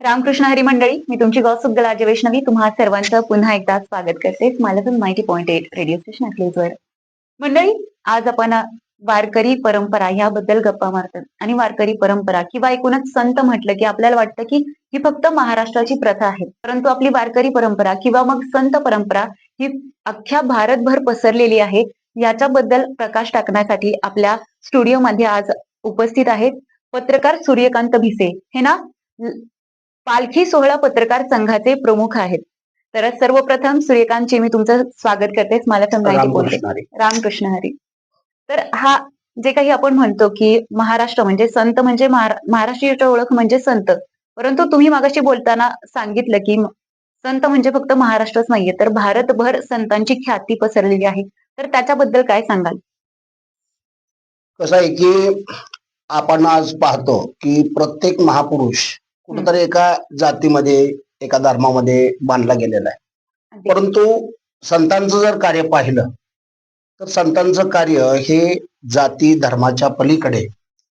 रामकृष्ण हरी मंडळी मी तुमची गौसुख गलाजे वैष्णवी. तुम्हा सर्वांचं पुन्हा एकदा स्वागत करते. मला माहिती पॉईंट एट रेडिओ स्टेशन अकलेजवर मंडळी आज आपण वारकरी परंपरा ह्याबद्दल गप्पा मारतात आणि वारकरी परंपरा किंवा एकूणच संत म्हटलं की आपल्याला वाटतं की ही फक्त महाराष्ट्राची प्रथा आहे. परंतु आपली वारकरी परंपरा किंवा मग संत परंपरा ही अख्ख्या भारतभर पसरलेली आहे याच्याबद्दल प्रकाश टाकण्यासाठी आपल्या स्टुडिओमध्ये आज उपस्थित आहेत पत्रकार सूर्यकांत भिसे. हे ना पालखी सोहळा पत्रकार संघाचे प्रमुख आहेत. तर सर्वप्रथम सूर्यकांतचे मी तुमचं स्वागत करते. मला माहिती बोलते रामकृष्ण हरी. तर हा जे काही आपण म्हणतो की महाराष्ट्र म्हणजे संत म्हणजे महारा- महाराष्ट्रीय ओळख म्हणजे संत. परंतु तुम्ही मागाशी बोलताना सांगितलं की संत म्हणजे फक्त महाराष्ट्रच नाहीये तर भारतभर संतांची ख्याती पसरलेली आहे. तर त्याच्याबद्दल काय सांगाल? कसं आहे की आपण आज पाहतो की प्रत्येक महापुरुष कुठेतरी एका जातीमध्ये एका धर्मामध्ये बांधला गेलेला आहे. परंतु संतांचं जर कार्य पाहिलं तर संतांचं कार्य हे जाती धर्माच्या पलीकडे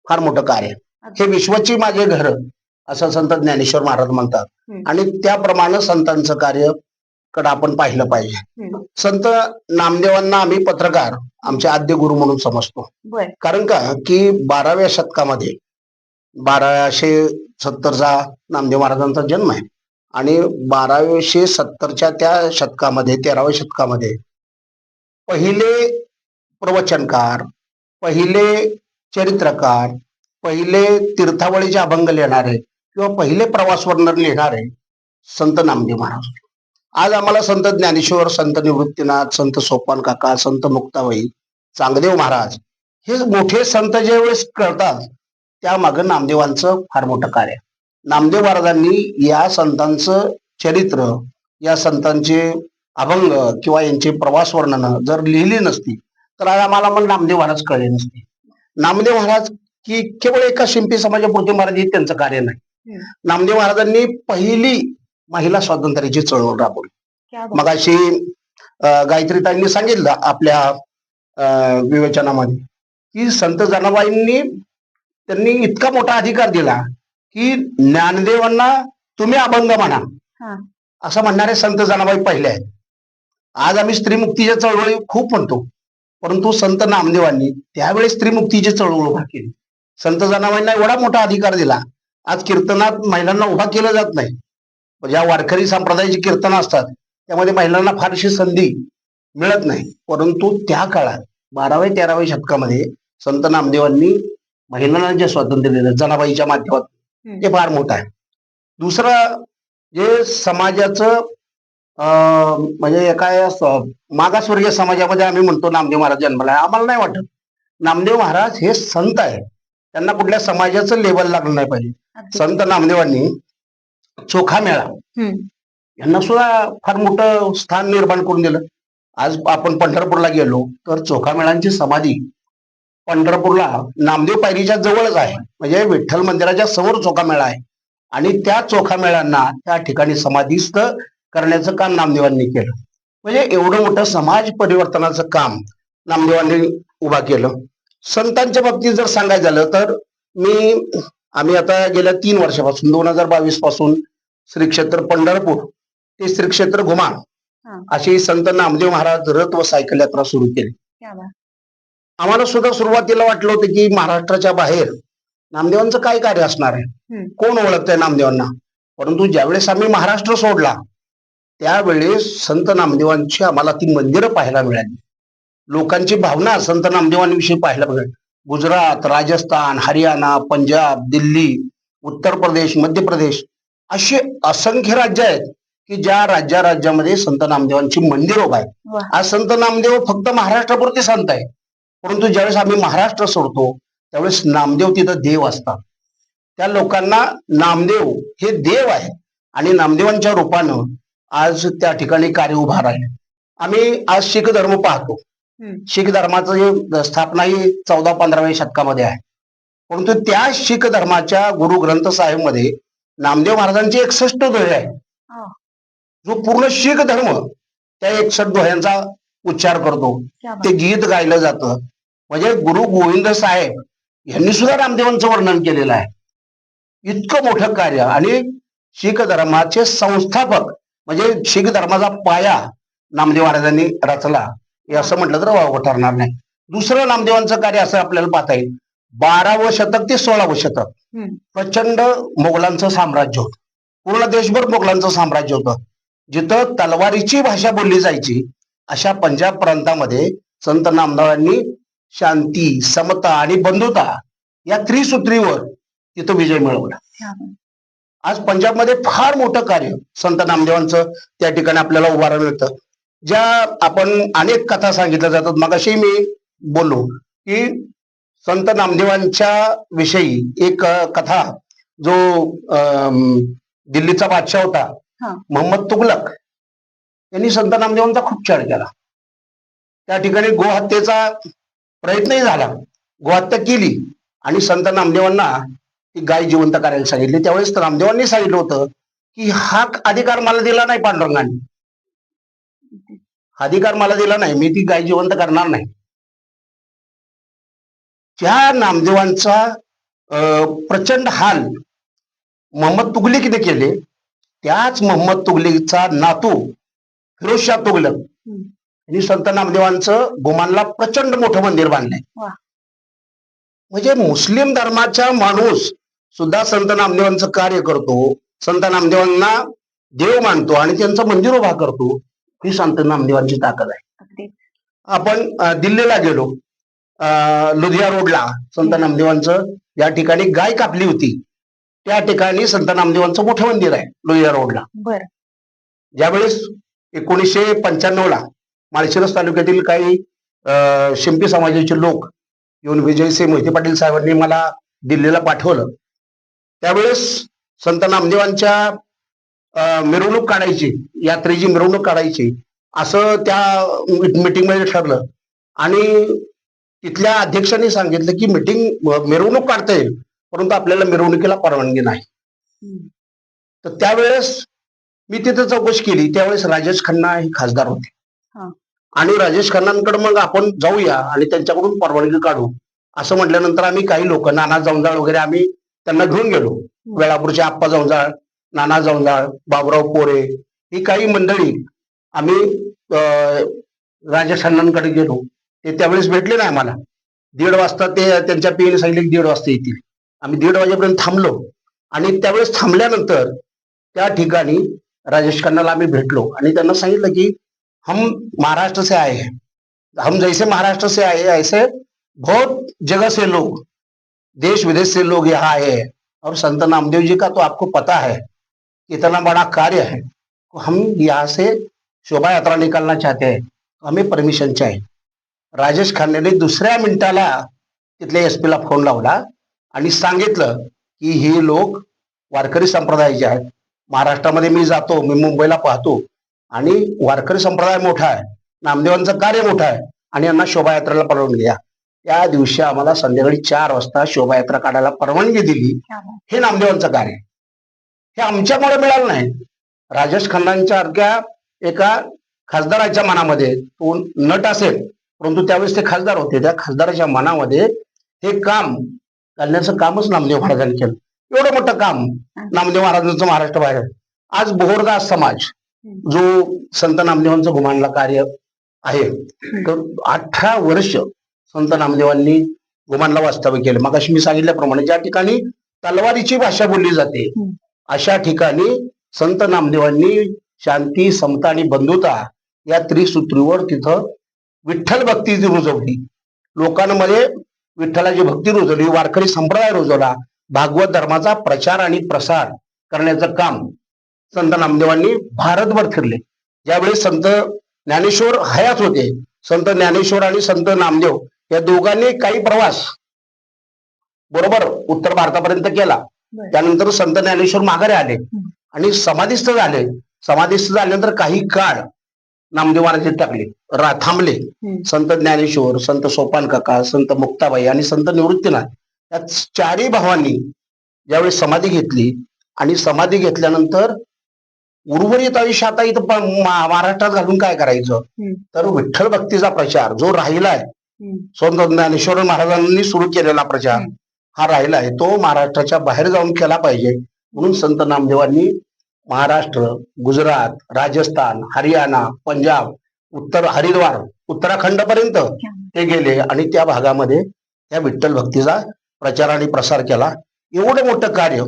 फार मोठं कार्य. हे विश्वाची माझे घर असं संत ज्ञानेश्वर महाराज म्हणतात. आणि त्याप्रमाणे संतांचं कार्यकडे आपण पाहिलं पाहिजे. संत नामदेवांना आम्ही पत्रकार आमचे आद्य गुरु म्हणून समजतो. कारण का? की बाराव्या शतकामध्ये बाराशे सत्तरचा नामदेव महाराजांचा जन्म आहे. आणि बाराशे सत्तरच्या त्या शतकामध्ये तेराव्या शतकामध्ये पहिले प्रवचनकार पहिले चरित्रकार पहिले तीर्थावळीचे अभंग लिहिणारे किंवा पहिले प्रवास वर्णन लिहिणारे संत नामदेव महाराज आज आम्हाला संत ज्ञानेश्वर संत निवृत्तीनाथ संत सोपान काका संत मुक्ताबाई चांगदेव महाराज हे मोठे संत ज्यावेळेस कळतात त्या मागं नामदेवांचं फार मोठं कार्य. नामदेव महाराजांनी या संतांचं चरित्र या संतांचे अभंग किंवा यांचे प्रवास वर्णन जर लिहिली नसती तर आज आम्हाला मग नामदेव महाराज कळले नसते नामदेव महाराज की केवळ एका शिंपी समाजापुरते महाराज हे त्यांचं कार्य नाही. नामदेव महाराजांनी पहिली महिला स्वातंत्र्याची चळवळ राबवली. मगाशी अं, गायत्रीताईंनी सांगितलं आपल्या अं, विवेचनामध्ये की संत जनाबाईंनी त्यांनी इतका मोठा अधिकार दिला की ज्ञानदेवांना तुम्ही अभंग म्हणा. असं म्हणणारे संत जनाबाई पहिले आहेत. आज आम्ही स्त्रीमुक्तीच्या चळवळी खूप म्हणतो. परंतु संत नामदेवांनी त्यावेळेस स्त्रीमुक्तीची चळवळ उभा केली. संत जनाबाईंना एवढा मोठा अधिकार दिला. आज कीर्तनात महिलांना उभा केलं जात नाही. ज्या वारकरी संप्रदायाची कीर्तनं असतात. त्यामध्ये महिलांना फारशी संधी मिळत नाही. परंतु त्या काळात बाराव्या तेराव्या शतकामध्ये संत नामदेवांनी महिलांना जे स्वातंत्र्य दिलं जनाबाईच्या माध्यमातून हम्म. ते फार मोठं आहे दुसरं जे समाजाचं अं, म्हणजे असं मागासवर्गीय समाजामध्ये आम्ही म्हणतो नामदेव महाराज जन्मला. आम्हाला नाही वाटत नामदेव महाराज हे संत आहे त्यांना कुठल्या समाजाचं लेबल लागलं नाही पाहिजे. संत नामदेवांनी चोखा मेळा. यांना सुद्धा फार मोठं स्थान निर्माण करून दिलं आज आपण पंढरपूरला गेलो तर चोखामेळांची समाधी पंढरपूरला नामदेव पायरीच्या जवळच आहे. म्हणजे विठ्ठल मंदिराच्या समोर चोखामेळा आहे. आणि त्या चोखामेळांना त्या ठिकाणी समाधीस्थ करण्याचं काम नामदेवांनी केलं. म्हणजे एवढं मोठं समाज परिवर्तनाचं काम नामदेवांनी उभा केलं. संतांच्या बाबतीत जर सांगायचं झालं तर मी आम्ही आता गेल्या तीन वर्षापासून दोन हजार बावीसपासून श्री क्षेत्र पंढरपूर ते श्री क्षेत्र घुमा हा. अशी संत नामदेव महाराज रथ व सायकल यात्रा सुरू केली. आम्हाला सुद्धा सुरुवातीला वाटलं होतं की महाराष्ट्राच्या बाहेर नामदेवांचं काय कार्य असणार आहे. कोण ओळखतंय नामदेवांना? परंतु ज्यावेळेस आम्ही महाराष्ट्र सोडला त्यावेळेस संत नामदेवांची आम्हाला ती मंदिरं पाहायला मिळाली. लोकांची भावना संत नामदेवांविषयी पाहायला मिळाली. गुजरात राजस्थान हरियाणा पंजाब दिल्ली उत्तर प्रदेश मध्य प्रदेश असे असंख्य राज्य आहेत की ज्या राज्या राज्यामध्ये संत नामदेवांची मंदिर उभा आहे वा. आज संत नामदेव फक्त महाराष्ट्रापुरते संत आहे परंतु ज्यावेळेस आम्ही महाराष्ट्र सोडतो त्यावेळेस नामदेव तिथं देव असतात. त्या लोकांना नामदेव हे देव आहे आणि नामदेवांच्या रूपानं आज त्या ठिकाणी कार्य उभा राहिले. आम्ही आज शीख धर्म पाहतो. शीख धर्माचं स्थापना ही चौदा पंधराव्या शतकामध्ये आहे. परंतु त्या शीख धर्माच्या गुरु ग्रंथ साहेबमध्ये नामदेव महाराजांची एकसष्ट दोहे आहे. जो पूर्ण शीख धर्म त्या एकसष्ट दोह्यांचा उच्चार करतो. ते गीत गायलं जातं. म्हणजे गुरु गोविंद साहेब यांनी सुद्धा रामदेवांचं वर्णन केलेलं आहे. इतकं मोठं कार्य. आणि शीख धर्माचे संस्थापक म्हणजे शीख धर्माचा पाया नामदेव महाराजांनी रचला. हे असं म्हटलं तर वावगं ठरणार नाही. दुसरं नामदेवांचं कार्य असं आपल्याला पाहता येईल. बारावं शतक ते सोळावं शतक. प्रचंड मोगलांचं साम्राज्य होतं. पूर्ण देशभर मोगलांचं साम्राज्य होतं. जिथं तलवारीची भाषा बोलली जायची अशा पंजाब प्रांतामध्ये संत नामदेवांनी शांती समता आणि बंधुता या त्रिसूत्रीवर तिथं विजय मिळवला. आज पंजाबमध्ये फार मोठं कार्य संत नामदेवांचं त्या ठिकाणी आपल्याला उभारण मिळतं. ज्या आपण अनेक कथा सांगितल्या जातात मगाशी मी बोललो की संत नामदेवांच्या विषयी एक कथा जो दिल्लीचा बादशाह होता. मोहम्मद तुगलक यांनी संत नामदेवांचा खूप छळ केला. त्या ठिकाणी गोहत्येचा प्रयत्नही झाला. गोहत्या केली आणि संत नामदेवांना ती गाय जिवंत करायला सांगितली. त्यावेळेस रामदेवांनी सांगितलं होतं की हा अधिकार मला दिला नाही पांडुरंगाने. हा अधिकार मला दिला नाही. मी ती गाय जिवंत करणार नाही. त्या नामदेवांचा अं, प्रचंड हाल मोहम्मद तुगलिकने केले. त्याच मोहम्मद तुगलीचा नातू फिरोजशाह तुगलक. यांनी संत नामदेवांचं गुमानला प्रचंड मोठं मंदिर बांधलंय. म्हणजे मुस्लिम धर्माचा माणूस सुद्धा संत नामदेवांचं कार्य करतो संत नामदेवांना देव मानतो आणि त्यांचं मंदिर उभा करतो ही संत नामदेवांची ताकद आहे. आपण दिल्लीला गेलो. अं, लुधिया रोडला संत नामदेवांचं या ठिकाणी गाय कापली होती. त्या ठिकाणी संत नामदेवांचं मोठं मंदिर आहे लुधिया रोडला. बर. ज्यावेळेस एकोणीसशे पंच्याण्णव ला माळशिरस तालुक्यातील काही शिंपी समाजाचे लोक येऊन विजयसिंह मोहिते पाटील साहेबांनी मला दिल्लीला पाठवलं त्यावेळेस संत नामदेवांच्या मिरवणूक काढायची यात्रेची मिरवणूक काढायची असं त्या मीटिंगमध्ये ठरलं आणि तिथल्या अध्यक्षांनी सांगितलं की मीटिंग मिरवणूक काढता येईल परंतु आपल्याला मिरवणुकीला परवानगी नाही. तर त्यावेळेस मी तिथे चौकशी केली त्यावेळेस राजेश खन्ना हे खासदार होते. आणि राजेश खन्नांकडे मग आपण जाऊया आणि त्यांच्याकडून परवानगी काढू. असं म्हटल्यानंतर आम्ही काही लोक नाना जवंजाळ वगैरे आम्ही त्यांना घेऊन गेलो. वेळापूरचे आप्पा जवंजाळ नाना जवंजाळ बाबुराव पोरे ही काही मंडळी आम्ही राजेश खन्नांकडे गेलो. ते त्यावेळेस भेटले नाही आम्हाला. दीड वाजता ते त्यांच्या पीने सांगितले की दीड वाजता येतील. आम्ही दीड वाजेपर्यंत थांबलो. आणि त्यावेळेस थांबल्यानंतर त्या ठिकाणी राजेश खन्नाला आम्ही भेटलो. आणि त्यांना सांगितलं की हम महाराष्ट्र से आए हैं। हम जैसे महाराष्ट्र से आए हैं, ऐसे बहुत जगह से लोग देश विदेश से लोग यहाँ आए हैं। और संत नामदेव जी का तो आपको पता है इतना बड़ा कार्य है हम यहाँ से शोभा यात्रा निकालना चाहते हैं तो हमें परमिशन चाहिए। राजेश खन्नाने दुसऱ्या मिनिटाला तिथल्या एस पीला फोन लावला आणि सांगितलं की हे लोक वारकरी संप्रदायाचे आहेत। महाराष्ट्रामध्ये मी जातो मी मुंबईला पाहतो आणि वारकरी संप्रदाय मोठा आहे. नामदेवांचं कार्य मोठं आहे. आणि यांना शोभायात्रेला परवानगी द्या. त्या दिवशी आम्हाला संध्याकाळी चार वाजता शोभायात्रा काढायला परवानगी दिली. हे नामदेवांचं कार्य हे आमच्यामुळे मिळालं नाही. राजेश खन्नांच्या अर्ध्या एका खासदाराच्या मनामध्ये तो नट असेल. परंतु त्यावेळेस ते खासदार होते. त्या खासदाराच्या मनामध्ये हे काम घालण्याचं कामच नामदेव महाराजांनी केलं. एवढं मोठं काम नामदेव महाराजांचं महाराष्ट्र बाहेर. आज बोहरदास समाज जो संत नामदेवांचं गुमानला कार्य आहे तर अठरा वर्ष संत नामदेवांनी गुमानला वास्तव्य केलं मग मी सांगितल्याप्रमाणे ज्या ठिकाणी तलवारीची भाषा बोलली जाते. अशा ठिकाणी संत नामदेवांनी शांती समता आणि बंधुता या त्रिसूत्रीवर तिथं विठ्ठल भक्ती जी रुजवली लोकांमध्ये विठ्ठलाची भक्ती रुजवली वारकरी संप्रदाय रुजवला भागवत धर्माचा प्रचार आणि प्रसार करण्याचं काम संत नामदेवांनी भारतभर फिरले. ज्यावेळी संत ज्ञानेश्वर हयात होते संत ज्ञानेश्वर आणि संत नामदेव या दोघांनी काही प्रवास बरोबर उत्तर भारतापर्यंत केला. त्यानंतर संत ज्ञानेश्वर माघारी आले आणि समाधिस्थ झाले. समाधिस्थ झाल्यानंतर काही काळ नामदेव महाराज टाकले रा थांबले. संत ज्ञानेश्वर संत सोपान काका संत मुक्ताबाई आणि संत निवृत्तीनाथ या चारही भावांनी ज्यावेळी समाधी घेतली आणि समाधी घेतल्यानंतर उर्वरित आयुष्य आता इथं महाराष्ट्रात घालून काय करायचं. तर विठ्ठल भक्तीचा प्रचार जो राहिलाय. संत ज्ञानेश्वर महाराजांनी सुरू केलेला प्रचार. हा राहिलाय तो महाराष्ट्राच्या बाहेर जाऊन केला पाहिजे म्हणून संत नामदेवांनी महाराष्ट्र गुजरात राजस्थान हरियाणा पंजाब उत्तर हरिद्वार उत्तराखंड पर्यंत ते गेले आणि त्या भागामध्ये त्या विठ्ठल भक्तीचा प्रचार आणि प्रसार केला एवढं मोठं कार्य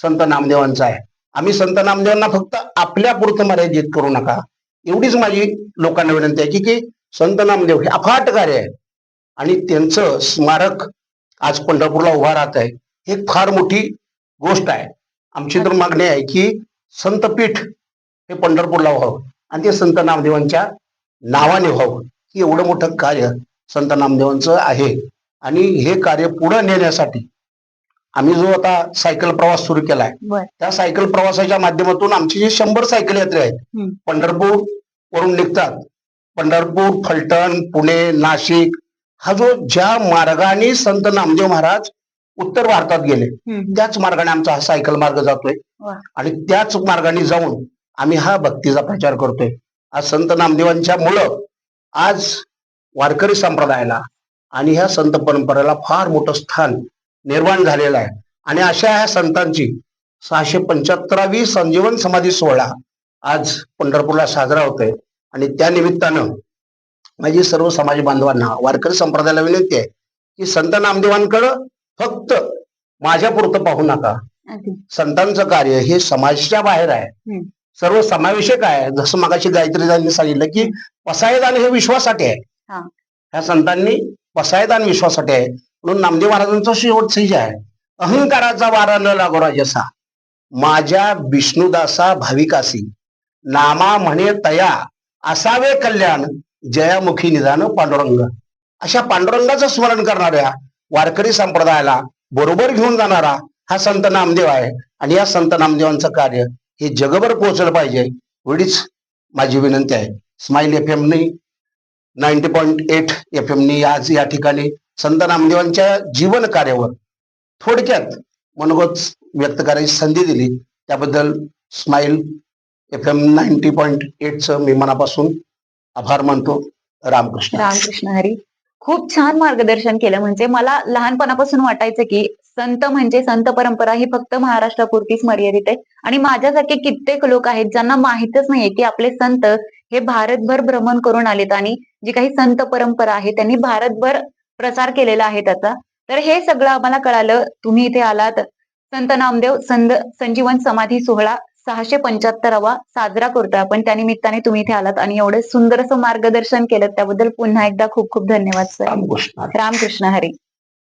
संत नामदेवांचं आहे आम्ही संत नामदेवांना फक्त आपल्या पुरतं मर्यादित करू नका. एवढीच माझी लोकांना विनंती आहे की की संत नामदेव हे अफाट कार्य आहे. आणि त्यांचं स्मारक आज पंढरपूरला उभा राहत आहे. ही फार मोठी गोष्ट आहे. आमची तर मागणी आहे की संतपीठ हे पंढरपूरला व्हावं आणि ते संत नामदेवांच्या नावाने व्हावं. हे एवढं मोठं कार्य संत नामदेवांचं आहे. आणि हे कार्य पुढे नेण्यासाठी आम्ही जो आता सायकल प्रवास सुरू केलाय त्या सायकल प्रवासाच्या माध्यमातून आमचे जे शंभर सायकल यात्रे आहेत. पंढरपूर वरून निघतात पंढरपूर फलटण पुणे नाशिक हा जो ज्या मार्गाने संत नामदेव महाराज उत्तर भारतात गेले. त्याच मार्गाने आमचा हा सायकल मार्ग जातोय. आणि त्याच मार्गाने जाऊन आम्ही हा भक्तीचा प्रचार करतोय आज संत नामदेवांच्या मुलं आज वारकरी संप्रदायाला आणि ह्या संत परंपरेला फार मोठं स्थान निर्माण झालेलं आहे. आणि अशा ह्या संतांची सहाशे पंच्याहत्तरावी संजीवन समाधी सोहळा आज पंढरपूरला साजरा होतोय. आणि त्या निमित्तानं माझी सर्व समाज बांधवांना वारकरी संप्रदायाला विनंती आहे की संत नामदेवांकडं फक्त माझ्या पुरतं पाहू नका. संतांचं कार्य हे समाजाच्या बाहेर आहे. सर्व समावेशक आहे. जसं मगाशी गायत्रीदांनी सांगितलं की पसायदान हे विश्वासाठी आहे. ह्या संतांनी पसायदान विश्वासाठी आहे. म्हणून नामदेव महाराजांचा शेवट सही आहे. अहंकाराचा वारा न लागो राजसा. माझ्या विष्णुदासा भाविकासी. नामा म्हणे तया. असावे कल्याण. जयामुखी निदान पांडुरंग. अशा पांडुरंगाचं स्मरण करणाऱ्या वारकरी संप्रदायाला बरोबर घेऊन जाणारा हा संत नामदेव आहे. आणि या संत नामदेवांचं कार्य हे जगभर पोहोचलं पाहिजे एवढीच माझी विनंती आहे. स्माईल एफ एमनी नाईन्टी पॉईंट एट एफ एमनी आज या ठिकाणी संत नामदेवांच्या जीवन कार्यावर थोडक्यात मनोगत व्यक्त करायची संधी दिली. त्याबद्दल smile F M ninety point एटचं मी मनापासून आभार मानतो. रामकृष्ण. रामकृष्ण हरी. खूप छान मार्गदर्शन केलं. म्हणजे मला लहानपणापासून वाटायचं की संत म्हणजे संत परंपरा ही फक्त महाराष्ट्रापुरतीच मर्यादित आहे. आणि माझ्यासारखे कित्येक लोक आहेत ज्यांना माहीतच नाहीये की आपले संत हे भारतभर भ्रमण करून आलेत आणि जी काही संत परंपरा आहे त्यांनी भारतभर प्रसार केलेला आहे त्याचा. तर हे सगळं आम्हाला कळालं. तुम्ही इथे आलात. संत नामदेव संत संजीवन समाधी सोहळा सहाशे पंच्याहत्तरावा साजरा करतोय आपण. त्या निमित्ताने तुम्ही इथे आलात आणि एवढं सुंदर असं मार्गदर्शन केलं. त्याबद्दल पुन्हा एकदा खूप खूप धन्यवाद सर. रामकृष्ण. हरी.